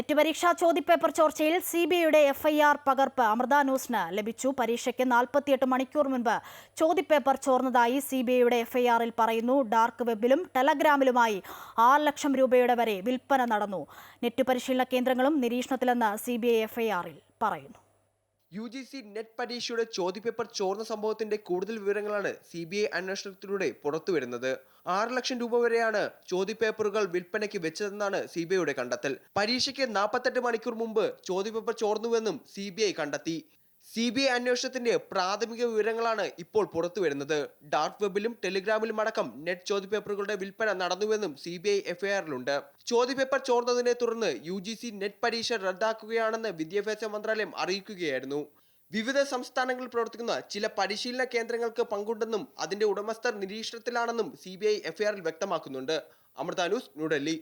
Net പരീക്ഷാ ചോദ്യപേപ്പർ ചോർച്ചയിൽ സി ബി ഐയുടെ എഫ്ഐആർ പകർപ്പ് അമൃത ന്യൂസിന് ലഭിച്ചു. പരീക്ഷയ്ക്ക് നാൽപ്പത്തിയെട്ട് മണിക്കൂർ മുൻപ് ചോദ്യപേപ്പർ ചോർന്നതായി സി ബി ഐയുടെ എഫ്ഐആറിൽ പറയുന്നു. ഡാർക്ക് വെബിലും ടെലഗ്രാമിലുമായി ആറ് ലക്ഷം രൂപയുടെ വരെ വിൽപ്പന നടന്നു. നെറ്റ് പരിശീലന കേന്ദ്രങ്ങളും നിരീക്ഷണത്തിലെന്ന് സി ബി ഐ എഫ്ഐആറിൽ പറയുന്നു. യു ജി സി നെറ്റ് പരീക്ഷയുടെ ചോദ്യപേപ്പർ ചോർന്ന സംഭവത്തിന്റെ കൂടുതൽ വിവരങ്ങളാണ് സി ബി ഐ അന്വേഷണത്തിലൂടെ പുറത്തുവരുന്നത്. ആറ് ലക്ഷം രൂപ വരെയാണ് ചോദ്യപേപ്പറുകൾ വിൽപ്പനയ്ക്ക് വെച്ചതെന്നാണ് സി ബി ഐയുടെ കണ്ടെത്തൽ. പരീക്ഷയ്ക്ക് നാൽപ്പത്തെട്ട് മണിക്കൂർ മുമ്പ് ചോദ്യപേപ്പർ ചോർന്നുവെന്നും സി ബി ഐ കണ്ടെത്തി. സി ബി ഐ അന്വേഷണത്തിന്റെ പ്രാഥമിക വിവരങ്ങളാണ് ഇപ്പോൾ പുറത്തുവരുന്നത് ഡാർക്ക് വെബിലും ടെലിഗ്രാമിലും അടക്കം നെറ്റ് ചോദ്യപേപ്പറുകളുടെ വിൽപ്പന നടന്നുവെന്നും സി ബി ഐ എഫ്ഐആറിലുണ്ട്. ചോദ്യപേപ്പർ ചോർന്നതിനെ തുടർന്ന് യു ജി സി നെറ്റ് പരീക്ഷ റദ്ദാക്കുകയാണെന്ന് വിദ്യാഭ്യാസ മന്ത്രാലയം അറിയിക്കുകയായിരുന്നു. വിവിധ സംസ്ഥാനങ്ങളിൽ പ്രവർത്തിക്കുന്ന ചില പരിശീലന കേന്ദ്രങ്ങൾക്ക് പങ്കുണ്ടെന്നും അതിന്റെ ഉടമസ്ഥർ നിരീക്ഷണത്തിലാണെന്നും സി ബി ഐ എഫ്ഐആറിൽ വ്യക്തമാക്കുന്നുണ്ട്. അമൃത ന്യൂസ് ന്യൂഡൽഹി.